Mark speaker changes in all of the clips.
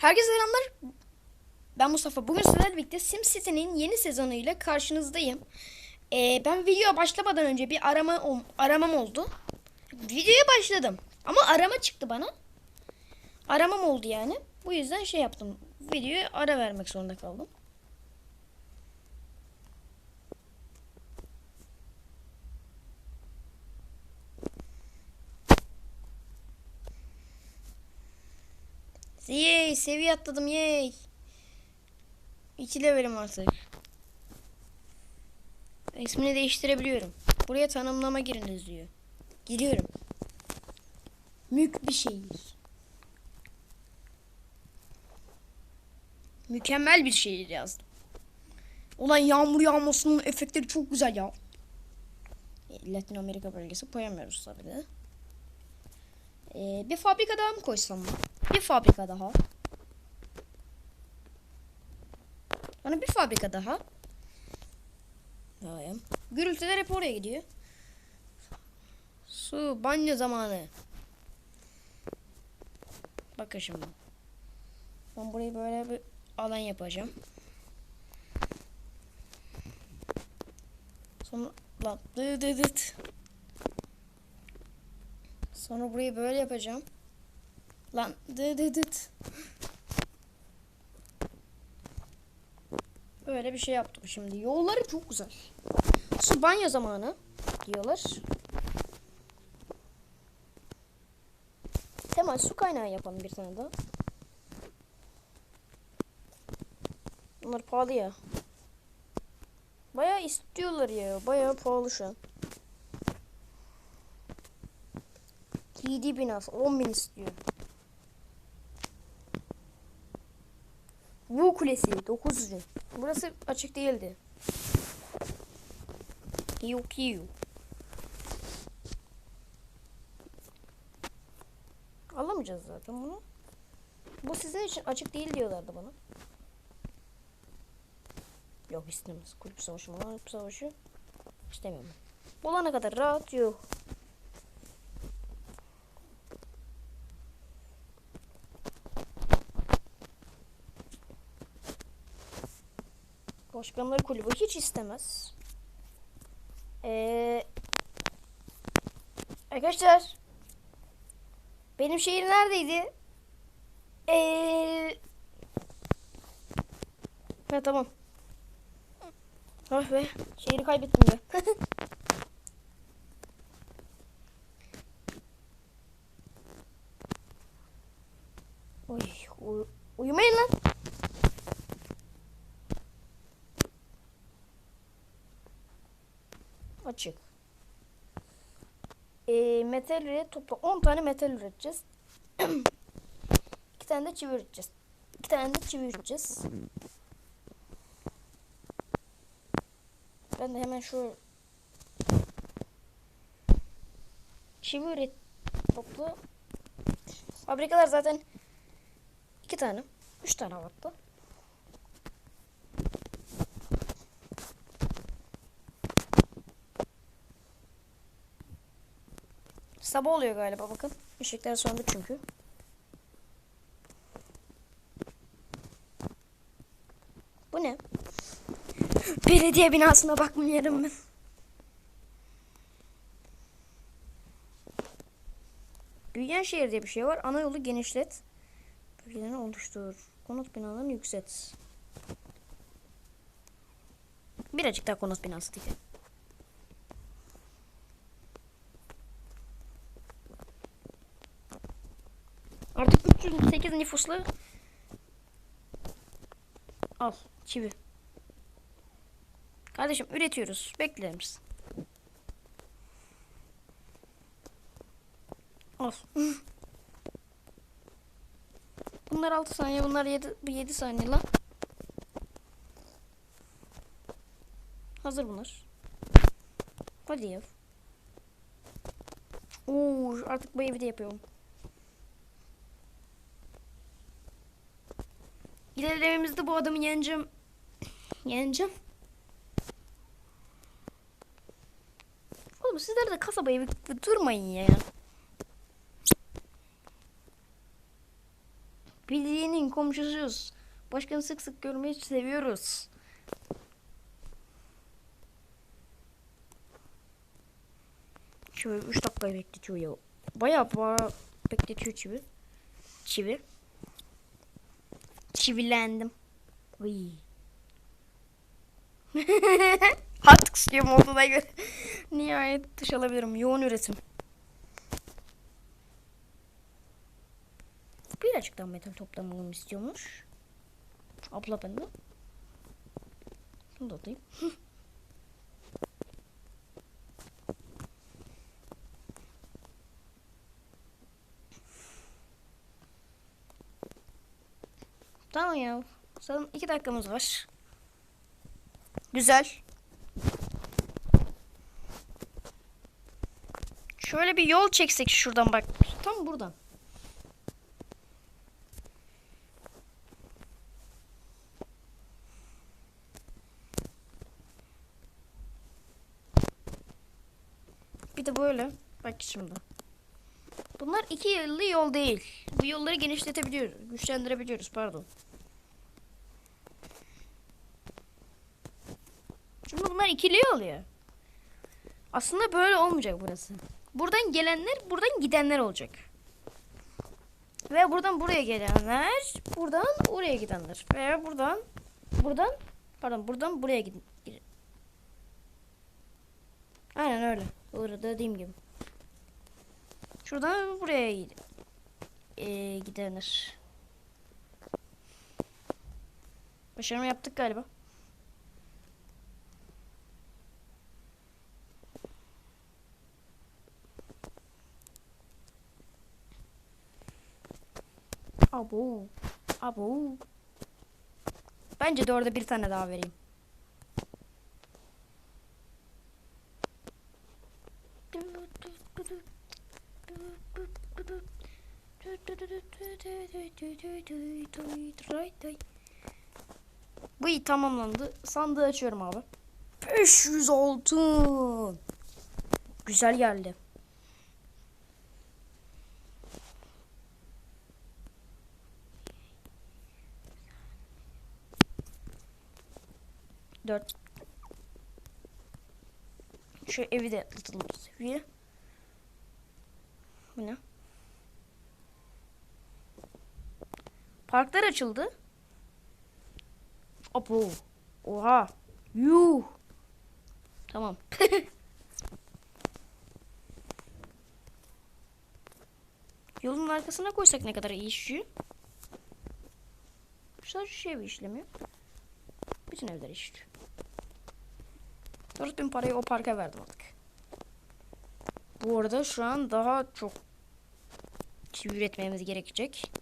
Speaker 1: Herkese selamlar. Ben Mustafa. Bugün sizlerle birlikte SimCity'nin yeni sezonuyla karşınızdayım. Ee, ben videoya başlamadan önce bir arama aramam oldu. Videoya başladım. Ama arama çıktı bana. Aramam oldu yani. Bu yüzden şey yaptım. Videoya ara vermek zorunda kaldım. Yey seviye atladım yey. İki levelim artık. İsmini değiştirebiliyorum. Buraya tanımlama giriniz diyor. Giriyorum. Mük bir şehir. Mükemmel bir şehir yazdım. Ulan yağmur yağmasının efektleri çok güzel ya. Latin Amerika bölgesi koyamıyoruz tabii de. Ee, bir fabrika daha mı koysam? Bir fabrika daha. Bana bir fabrika daha. Daha Gürültüler hep oraya gidiyor. Su, banyo zamanı. Bakın şimdi. Ben burayı böyle bir alan yapacağım. Sonra lan. Sonra burayı böyle yapacağım. Lan dı dı dıt. Böyle bir şey yaptım şimdi. Yolları çok güzel. Su banyo zamanı diyorlar. Temel su kaynağı yapalım bir tane daha. Bunlar pahalı ya. Bayağı istiyorlar ya. Bayağı pahalı şu an. TD binası 10 bin istiyor. Bu kulesi 9 bin. Burası açık değildi. Hiu hiu. Alamayacağız zaten bunu. Bu sizin için açık değil diyorlardı bana. Yok istemez. Kulüp savaşı mı? Kulüp savaşı. İstemiyorum. Bulana kadar rahat yok. Başkanları kulübü hiç istemez. Ee, arkadaşlar benim şehir neredeydi? Ee, ha tamam. Ah be şehri kaybettim be. Oy, uy- uyumayın lan. Açık. Ee, metal üret topla 10 tane metal üreteceğiz. 2 tane de çivi üreteceğiz. 2 tane de çivi üreteceğiz. Ben de hemen şu çivi üret toplu. Fabrikalar zaten 2 tane. 3 tane hatta. Sabah oluyor galiba bakın. Işıklar söndü çünkü. Bu ne? Belediye binasına bakmıyorum ben. Büyüyen şehir diye bir şey var. Ana yolu genişlet. Bölgelerini oluştur. Konut binalarını yükselt. Birazcık daha konut binası diyeceğim. Artık 308 nüfuslu al çivi. Kardeşim üretiyoruz. Bekler misin? Al. Bunlar 6 saniye, bunlar 7 7 saniye lan. Hazır bunlar. Hadi ya. Oo, artık bu evi de yapıyorum. İlerlememizde bu adamı yeneceğim. Yeneceğim. Oğlum sizler de kasabaya durmayın ya. Bildiğinin komşusuyuz. Başkanı sık sık görmeyi seviyoruz. Şöyle 3 dakika bekletiyor ya. Bayağı bayağı bekletiyor çivi. Çivi. Çivilendim. Uy. Artık suyum olduğuna göre nihayet duş alabilirim. Yoğun üretim. Birazcık daha metal toplamamı istiyormuş. Abla bende. Bunu da atayım. tamam ya. Son iki dakikamız var. Güzel. Şöyle bir yol çeksek şuradan bak. Tam buradan. Bir de böyle. Bak şimdi. Bunlar iki yıllı yol değil. Bu yolları genişletebiliyoruz. Güçlendirebiliyoruz pardon. Şimdi bunlar ikili yol ya. Aslında böyle olmayacak burası. Buradan gelenler buradan gidenler olacak. Ve buradan buraya gelenler buradan oraya gidenler. Veya buradan buradan pardon buradan buraya gidin. Aynen öyle. Doğru dediğim gibi. Şuradan buraya gid ee, gidenler. Başarımı yaptık galiba. Abo. Abo. Bence de orada bir tane daha vereyim. Bu iyi tamamlandı. Sandığı açıyorum abi. 500 altın. Güzel geldi. Dört. Şu evi de atlatalım. Bu ne? Parklar açıldı. Apo. Oha. Yuh. Tamam. Yolun arkasına koysak ne kadar iyi işiyor? Sadece şey bir işlemiyor. Bütün evler işliyor. 4000 parayı o parka verdim artık. Bu arada şu an daha çok çivi üretmemiz gerekecek.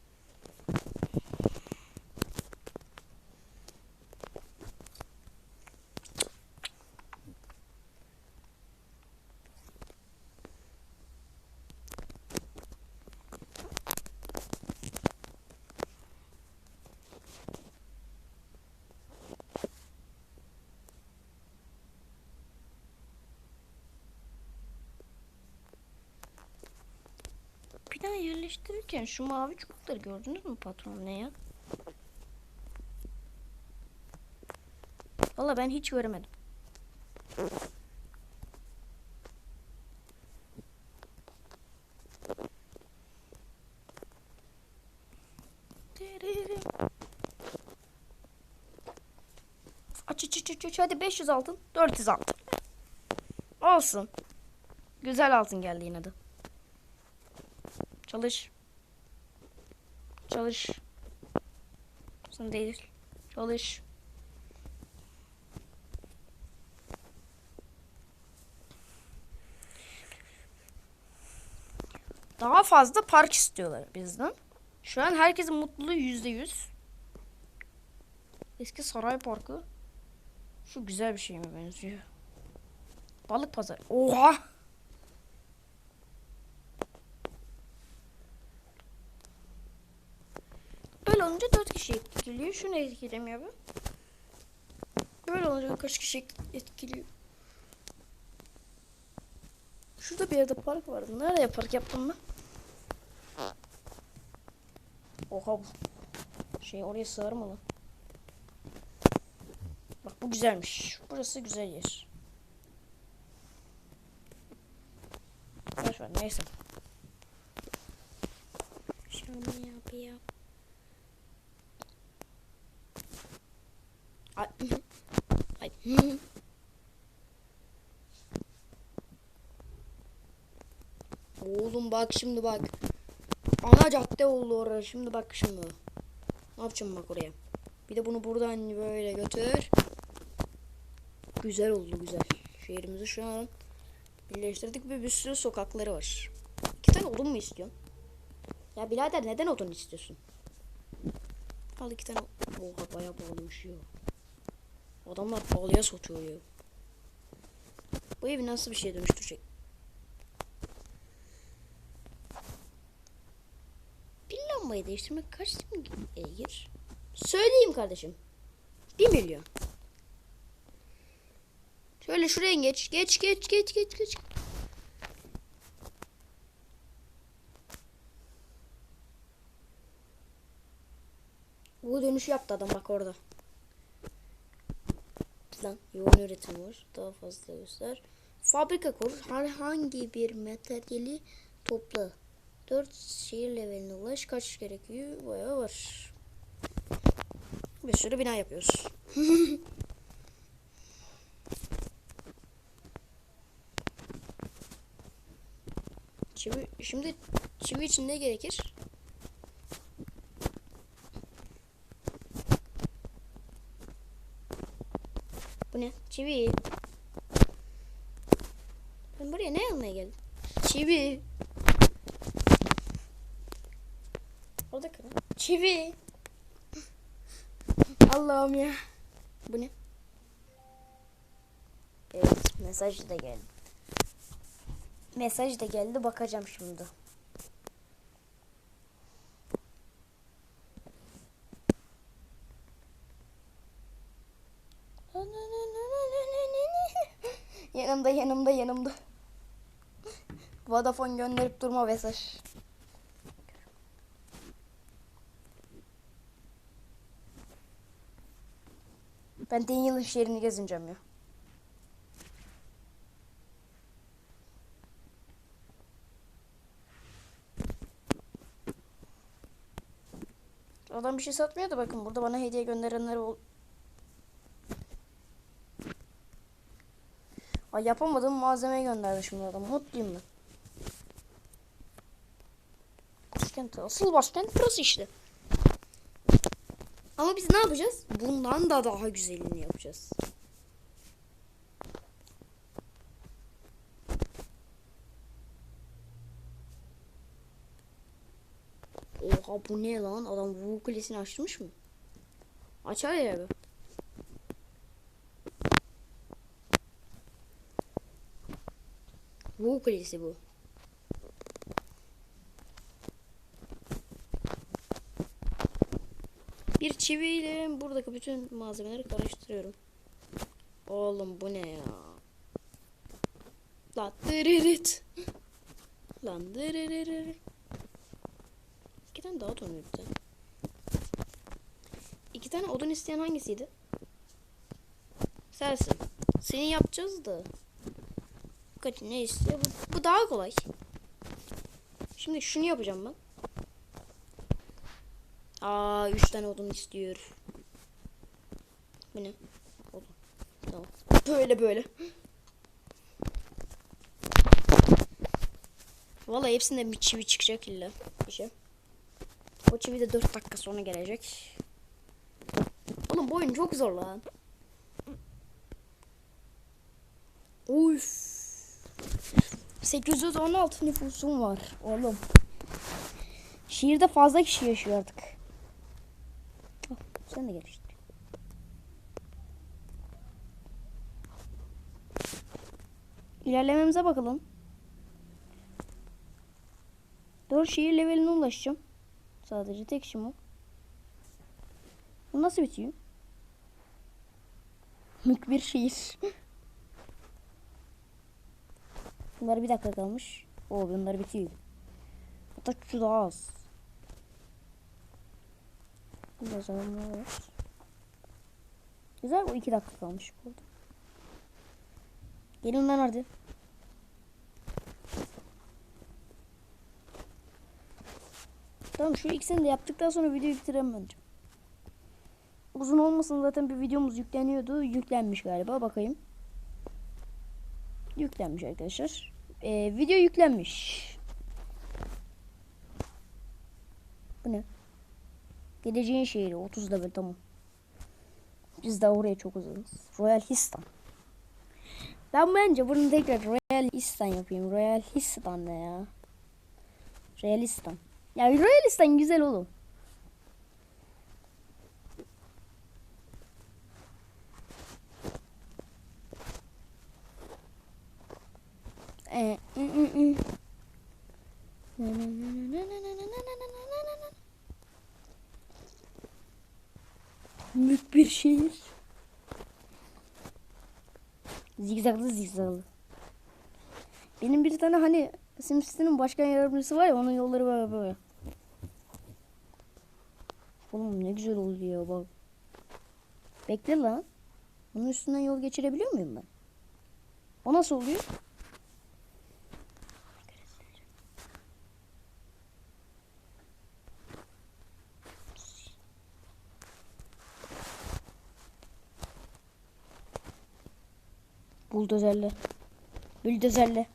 Speaker 1: Bir daha yerleştirirken şu mavi çubukları gördünüz mü patron ne ya? Valla ben hiç göremedim. Aç aç aç aç hadi 500 altın 400 altın. Olsun. Güzel altın geldi yine de. Çalış. Çalış. Sen değil. Çalış. Daha fazla park istiyorlar bizden. Şu an herkesin mutluluğu yüzde yüz. Eski saray parkı. Şu güzel bir şey mi benziyor? Balık pazarı. Oha! Böyle olunca 4 kişi etkiliyor. Şunu etkilemiyor bu. Böyle olunca kaç kişi etkiliyor. Şurada bir yerde park vardı. Nereye park yaptım ben? Oha bu. Şey oraya sığar mı lan? Bak bu güzelmiş. Burası güzel yer. Boş ver neyse. Şunu yapayım. Oğlum bak şimdi bak. Ana cadde oldu orası. Şimdi bak şimdi. Ne yapacağım bak oraya. Bir de bunu buradan böyle götür. Güzel oldu güzel. Şehrimizi şu an birleştirdik ve bir sürü sokakları var. İki tane odun mu istiyorsun? Ya birader neden odun istiyorsun? Al iki tane. Oha bayağı pahalıymış ya. Adamlar pahalıya satıyor ya. Bu evi nasıl bir şeye dönüştürecek? Bir lambayı değiştirmek kaç gerekir? Söyleyeyim kardeşim. Bir milyon. Şöyle şuraya geç. Geç geç geç geç geç. Bu dönüşü yaptı adam bak orada. Lan yoğun üretim var. Daha fazla göster. Fabrika kur. Herhangi bir materyali topla. 4 şehir leveline ulaş. Kaç gerekiyor? Bayağı var. Bir sürü bina yapıyoruz. çivi, şimdi çivi için ne gerekir? Bu ne? Çivi. Ben buraya ne almaya geldim? Çivi. Orada kırın. Çivi. Allah'ım ya. Bu ne? Evet mesaj da geldi. Mesaj da geldi bakacağım şimdi. Yanımda yanımda yanımda. Vodafone gönderip durma mesaj. Ben Daniel'ın şehrini gezineceğim ya. Adam bir şey satmıyor bakın burada bana hediye gönderenler Ay yapamadığım malzemeyi gönderdi şimdi adam. Mutluyum ben. Başkent. Asıl başkent burası işte. Ama biz ne yapacağız? Bundan da daha güzelini yapacağız. Oha bu ne lan? Adam bu kulesini açmış mı? Açar ya be. Kulesi bu. Bir çiviyle buradaki bütün malzemeleri karıştırıyorum. Oğlum bu ne ya? Lan dırırıt. Lan dırırırı. İki tane daha odun üretti. İki tane odun isteyen hangisiydi? Sensin. Seni yapacağız da. Kaç ne istiyor? Bu, bu daha kolay. Şimdi şunu yapacağım ben. Aa, üç tane odun istiyor. Bu ne? Odun. Tamam. Böyle böyle. Vallahi hepsinde bir çivi çıkacak illa. Şey. O çivi de 4 dakika sonra gelecek. Oğlum bu oyun çok zor lan. Uf. 816 nüfusum var oğlum. Şehirde fazla kişi yaşıyor artık. Al, sen de gel işte. İlerlememize bakalım. 4 şehir leveline ulaşacağım. Sadece tek işim o. Bu nasıl bitiyor? Mük bir şehir. Bunlar bir dakika kalmış. O bunlar bitiyor. Hatta şu daha az.
Speaker 2: Burada zamanlar var. Güzel bu iki dakika kalmış burada. Gelin lan hadi. Tamam şu ikisini de yaptıktan sonra videoyu bitiremem bence. Uzun olmasın zaten bir videomuz yükleniyordu. Yüklenmiş galiba bakayım. Yüklenmiş arkadaşlar. Ee, video yüklenmiş. Bu ne? Geleceğin şehri 30 level tamam. Biz de oraya çok uzarız. Royal Histan. Ben bence bunu tekrar Royal Histan yapayım. Royal Histan ne ya? Royal Histan. Ya Royal Histan güzel oğlum. Büyük bir şehir. Zigzaglı zigzaglı. Benim bir tane hani SimCity'nin başkan yardımcısı var ya onun yolları böyle böyle. Oğlum ne güzel oldu ya bak. Bekle lan. Onun üstünden yol geçirebiliyor muyum ben? O nasıl oluyor? Buldozerle. Buldozerle.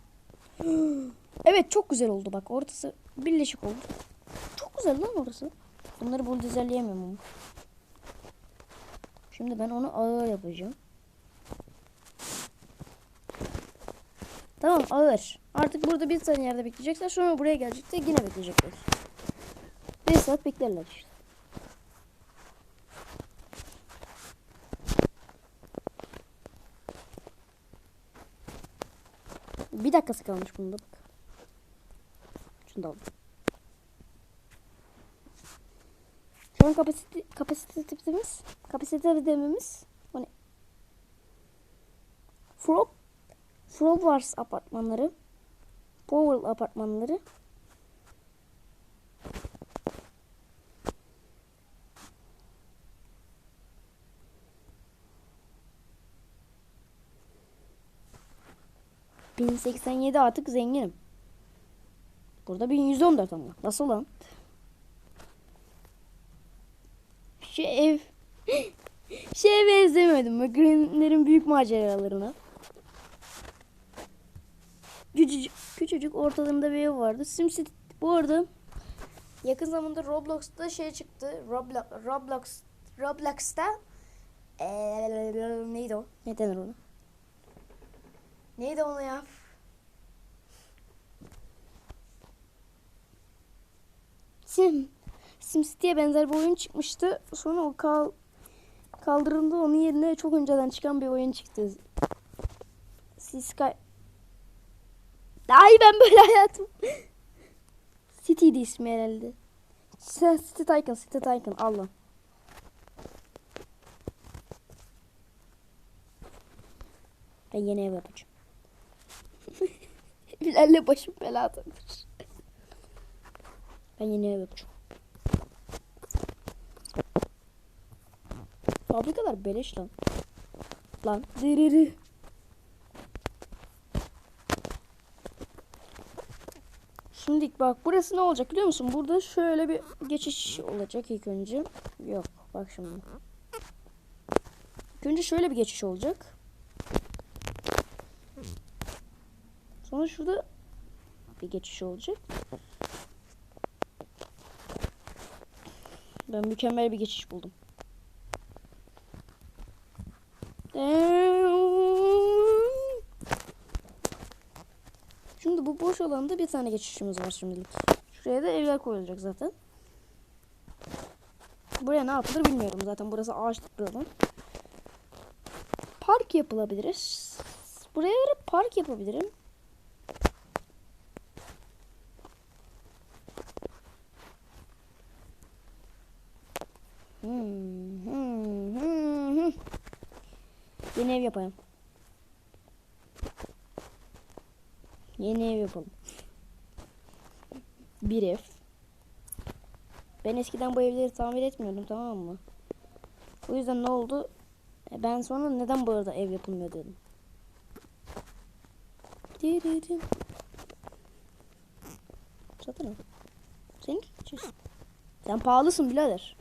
Speaker 2: evet çok güzel oldu bak. Ortası birleşik oldu. Çok güzel lan orası. Bunları buldozerleyemem ama. Şimdi ben onu ağır yapacağım. Tamam ağır. Artık burada bir tane yerde bekleyecekler. Sonra buraya gelecekler. Yine bekleyecekler. Bir saat beklerler işte. Bir dakikası kalmış bunda bak. Şunu da aldım. Şu an kapasite, kapasitemiz, kapasite dememiz o ne? Frog, Frog Wars apartmanları, Powell apartmanları, ...1087 artık zenginim. Burada 1114 ama. Nasıl lan? Şu ev... Şu eve benzemedim. Bak Green'lerin büyük maceralarına. Küçücük, küçücük ortalarında bir ev vardı. SimCity bu arada yakın zamanda Roblox'ta şey çıktı. Roblox, Roblox, Roblox'ta ee, neydi o? Ne denir ona? Neydi ona ya? Sim. SimCity'ye benzer bir oyun çıkmıştı. Sonra o kal kaldırıldı. Onun yerine çok önceden çıkan bir oyun çıktı. Sky. Ay ben böyle hayatım. City'di ismi herhalde. City Tycoon, City Tycoon. Allah. Ben yeni ev yapacağım. Bilal'le başım beladadır. Ben yeni ev yapacağım. Fabrikalar beleş lan. Lan. Dırırı. Şimdi bak burası ne olacak biliyor musun? Burada şöyle bir geçiş olacak ilk önce. Yok bak şimdi. İlk önce şöyle bir geçiş olacak. Sonra şurada bir geçiş olacak. Ben mükemmel bir geçiş buldum. Şimdi bu boş alanda bir tane geçişimiz var şimdilik. Şuraya da evler koyulacak zaten. Buraya ne yapılır bilmiyorum zaten. Burası ağaçlık bir alan. Park yapılabilir. Buraya park yapabilirim. Yapalım. Yeni ev yapalım. Bir ev. Ben eskiden bu evleri tamir etmiyordum tamam mı? O yüzden ne oldu? E, Ben sonra neden bu arada ev yapılmıyor dedim. Diririm. Satın al. Sen geçiyorsun. Sen pahalısın birader.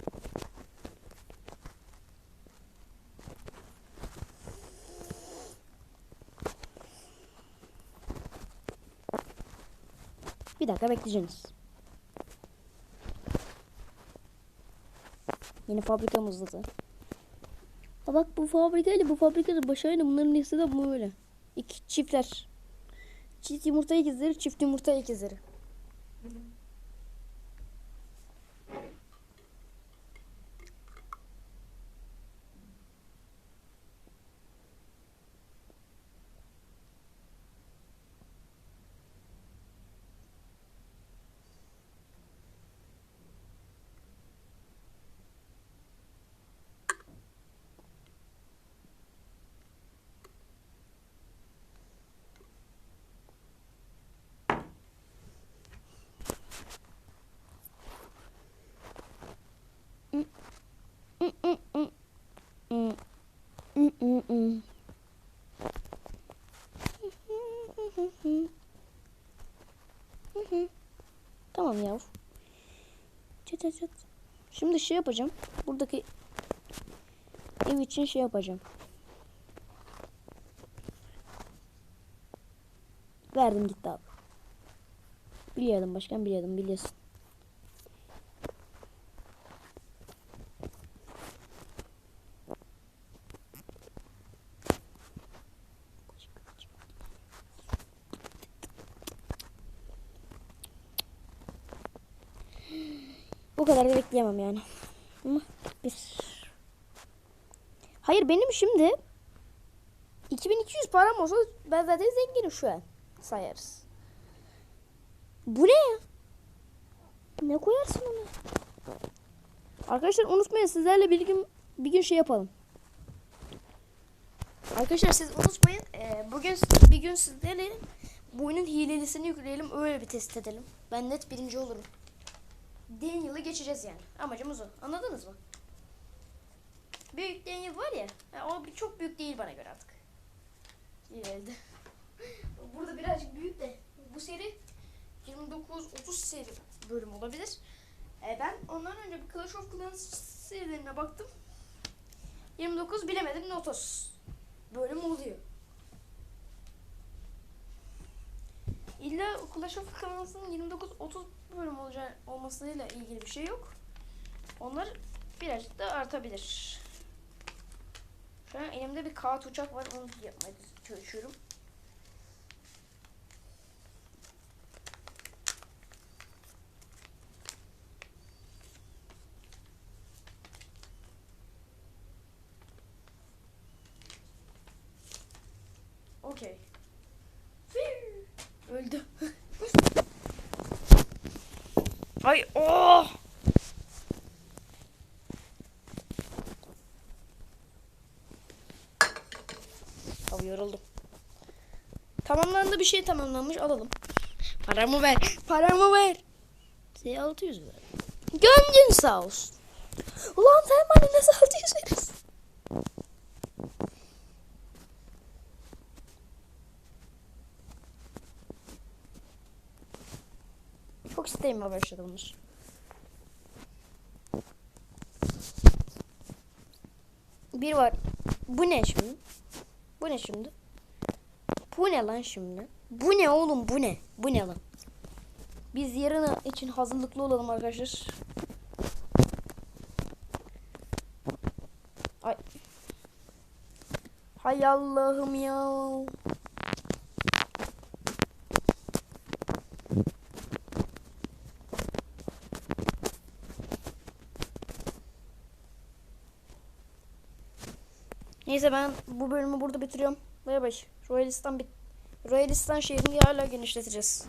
Speaker 2: Bir dakika bekleyeceksiniz. Yeni fabrikamızda da. Ha bak bu fabrikayla bu fabrikada başarılı bunların hepsi de böyle. İki çiftler. Çift yumurta ikizleri, çift yumurta ikizleri. Tamam Çıt çıt çıt. Şimdi şey yapacağım. Buradaki ev için şey yapacağım. Verdim gitti abi. Biliyordum başkan biliyordum biliyorsun. Bu kadar da bekleyemem yani. Ama bir... Hayır benim şimdi 2200 param olsa ben zaten zenginim şu an sayarız. Bu ne ya? Ne koyarsın ona? Arkadaşlar unutmayın sizlerle bir gün bir gün şey yapalım.
Speaker 1: Arkadaşlar siz unutmayın. e, bugün bir gün sizlerle bu oyunun hilelisini yükleyelim. Öyle bir test edelim. Ben net birinci olurum. Daniel'ı geçeceğiz yani. Amacımız o. Anladınız mı? Büyük Daniel var ya. o çok büyük değil bana göre artık. Hileli. Burada birazcık büyük de. Bu seri 29-30 seri bölüm olabilir. E, ben ondan önce bir Clash of Clans serilerine baktım. 29 bilemedim 30 bölüm oluyor. İlla Clash of Clans'ın 29-30 bölüm olacağı olmasıyla ilgili bir şey yok. Onlar birazcık da artabilir. Şu an elimde bir kağıt uçak var onu yapmaya çalışıyorum. Okey. Öldü. Ay oh! Abi yoruldum. Tamamlandı bir şey tamamlanmış alalım. Paramı ver. Paramı ver. Size 600 ver. Gönlün sağ olsun. Ulan sen bana nasıl 600 verirsin? Çok isteğimle başladı bunlar. Bir var. Bu ne şimdi? Bu ne şimdi? Bu ne lan şimdi? Bu ne oğlum bu ne? Bu ne lan? Biz yarın için hazırlıklı olalım arkadaşlar. Ay. Hay Allah'ım ya. Neyse ben bu bölümü burada bitiriyorum. Bay bay. Royalistan bit Royalistan şehrini hala genişleteceğiz.